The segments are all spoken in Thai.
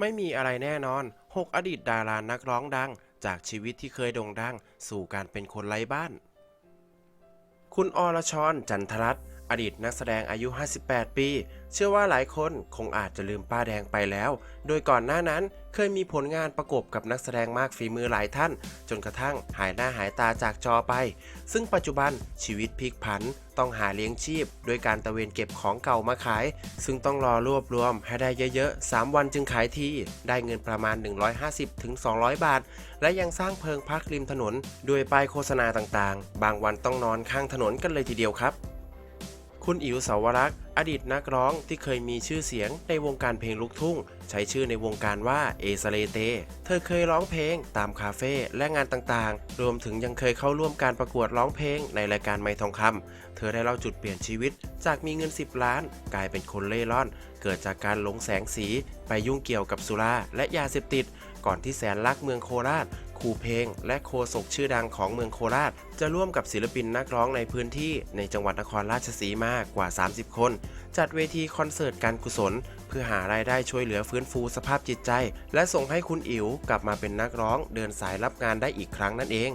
ไม่มีอะไรแน่นอน 6 อดีตดารานักร้องดัง จากชีวิตที่เคยโด่งดัง สู่การเป็นคนไร้บ้าน คุณอรชรจันทรัตน์ อดีตนักแสดงอายุ 58 ปี เชื่อว่าหลายคนคงอาจจะลืมป้าแดงไปแล้ว โดยก่อนหน้านั้นเคยมีผลงานประกบกับนักแสดงมากฝีมือหลายท่าน จนกระทั่งหายหน้าหายตาจากจอไป ซึ่งปัจจุบันชีวิตพลิกผัน ต้องหาเลี้ยงชีพ ด้วยการตะเวนเก็บของเก่ามาขาย ซึ่งต้องรอรวบรวมให้ได้เยอะๆ 3 วันจึงขายที ได้เงินประมาณ 150-200 บาท และยังสร้างเพิงพักริมถนน ด้วยป้ายโฆษณาต่างๆ บางวันต้องนอนข้างถนนกันเลยทีเดียวครับ คุณอิ๋วสาวรักษ์อดีตนักร้องที่เคยมีชื่อเสียงในวงการเพลงลูกทุ่ง ใช้ชื่อในวงการว่าเอซาเลเต เธอเคยร้องเพลงตามคาเฟ่และงานต่างๆ รวมถึงยังเคยเข้าร่วมการประกวดร้องเพลงในรายการไม่ทองคำเธอได้เล่าจุดเปลี่ยนชีวิต จากมีเงิน 10 ล้าน กลายเป็นคนเล่ร่อน เกิดจากการหลงแสงสี ไปยุ่งเกี่ยวกับสุราและยาเสพติด ก่อนที่แสนรักเมืองโคราช ครูเพลง และโคศกชื่อดังของเมืองโคราช จะร่วมกับศิลปินนักร้องในพื้นที่ในจังหวัดนครราชสีมากว่า 30 คน จัดเวทีคอนเสิร์ตการกุศล เพื่อหารายได้ช่วยเหลือฟื้นฟูสภาพจิตใจ และส่งให้คุณอิ๋วกลับมาเป็นนักร้องเดินสายรับงานได้อีกครั้งนั่นเอง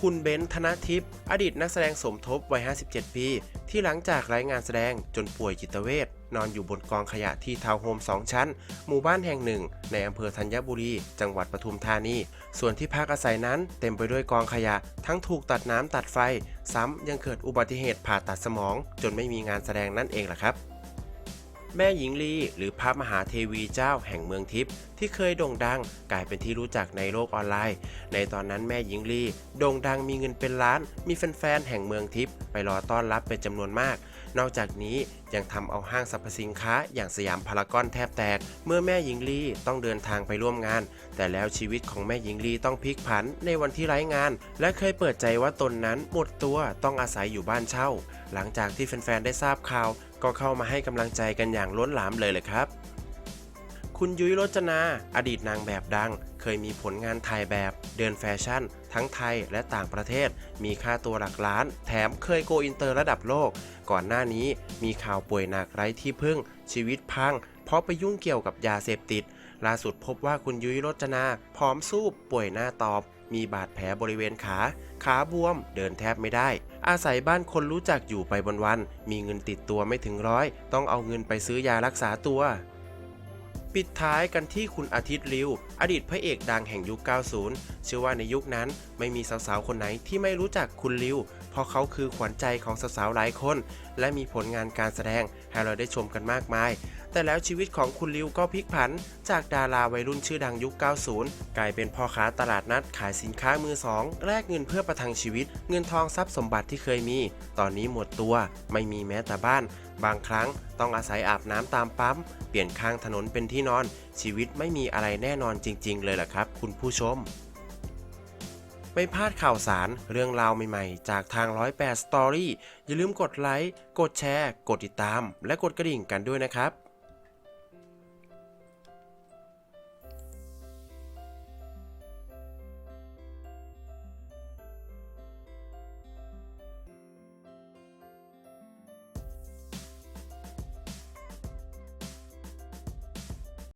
คุณเบนธนทิพย์อดีตนักแสดงสมทบวัย 57 ปี ที่หลังจากไร้งานแสดงจนป่วยจิตเวชนอนอยู่บนกองขยะที่ทาวน์โฮม 2 ชั้น หมู่บ้านแห่งหนึ่ง ในอำเภอธัญบุรี จังหวัดปทุมธานี ส่วนที่พักอาศัยนั้นเต็มไปด้วยกองขยะ ทั้งถูกตัดน้ำตัดไฟ ซ้ำยังเกิดอุบัติเหตุผ่าตัดสมอง จนไม่มีงานแสดงนั่นเองล่ะครับ แม่หญิงลีหรือพระมหาเทวีเจ้าแห่งเมืองทิพย์ที่เคยโด่งดังกลายเป็นที่รู้จักในโลกออนไลน์ ในตอนนั้นแม่หญิงลีโด่งดังมีเงินเป็นล้าน มีแฟนๆแห่งเมืองทิพย์ไปรอต้อนรับเป็นจำนวนมาก นอกจากนี้ ยังทำเอาห้างสรรพสินค้า อย่างสยามพารากอนแทบแตก เมื่อแม่หญิงลีต้องเดินทางไปร่วมงาน แต่แล้วชีวิตของแม่หญิงลีต้องพลิกผันในวันที่ไร้งาน และเคยเปิดใจว่าตนนั้นหมดตัวต้องอาศัยอยู่บ้านเช่า หลังจากที่แฟนๆได้ทราบข่าว ก็เข้ามาให้กำลังใจกันอย่างล้นหลามเลยเลยครับคุณยุ้ยรจนา อดีตนางแบบดัง เคยมีผลงานถ่ายแบบ เดินแฟชั่น ทั้งไทยและต่างประเทศ มีค่าตัวหลักล้าน แถมเคยโกอินเตอร์ระดับโลก ก่อนหน้านี้มีข่าวป่วยหนักไร้ที่พึ่ง ชีวิตพัง เพราะไปยุ่งเกี่ยวกับยาเสพติด ล่าสุดพบว่าคุณยุ้ยรจนาผอมซูบป่วยหน้าตอบ มีบาดแผลบริเวณขา ขาบวม เดินแทบไม่ได้ อาศัยบ้านคนรู้จักอยู่ไปวันๆมีเงินติดตัวไม่ถึงร้อย ต้องเอาเงินไปซื้อยารักษาตัว ปิดท้ายกันที่คุณอาทิตย์ริว อดีตพระเอกดังแห่งยุค 90 เชื่อว่าในยุคนั้นไม่มีสาวๆ คนไหนที่ไม่รู้จักคุณริว เพราะเขาคือขวัญใจของสาวๆ หลายคน และมีผลงานการแสดงให้เราได้ชมกันมากมาย แต่แล้วชีวิตของคุณริวก็พลิกผัน จากดาราวัยรุ่นชื่อดังยุค 90 กลายเป็นพ่อค้าตลาดนัดขายสินค้ามือสองแลกเงินเพื่อประทังชีวิต เงินทองทรัพย์สมบัติที่เคยมี ตอนนี้หมดตัว ไม่มีแม้แต่บ้าน บางครั้งต้องอาศัยอาบน้ำตามปั๊ม เปลี่ยนข้างถนนเป็นที่นอน ชีวิตไม่มีอะไรแน่นอนจริง ๆ เลยล่ะครับ คุณผู้ชมไม่พลาดข่าวสารเรื่องราวใหม่ๆ จากทาง 108 Story อย่าลืมกดไลค์ กดแชร์ กดติดตาม และกดกระดิ่งกันด้วยนะครับ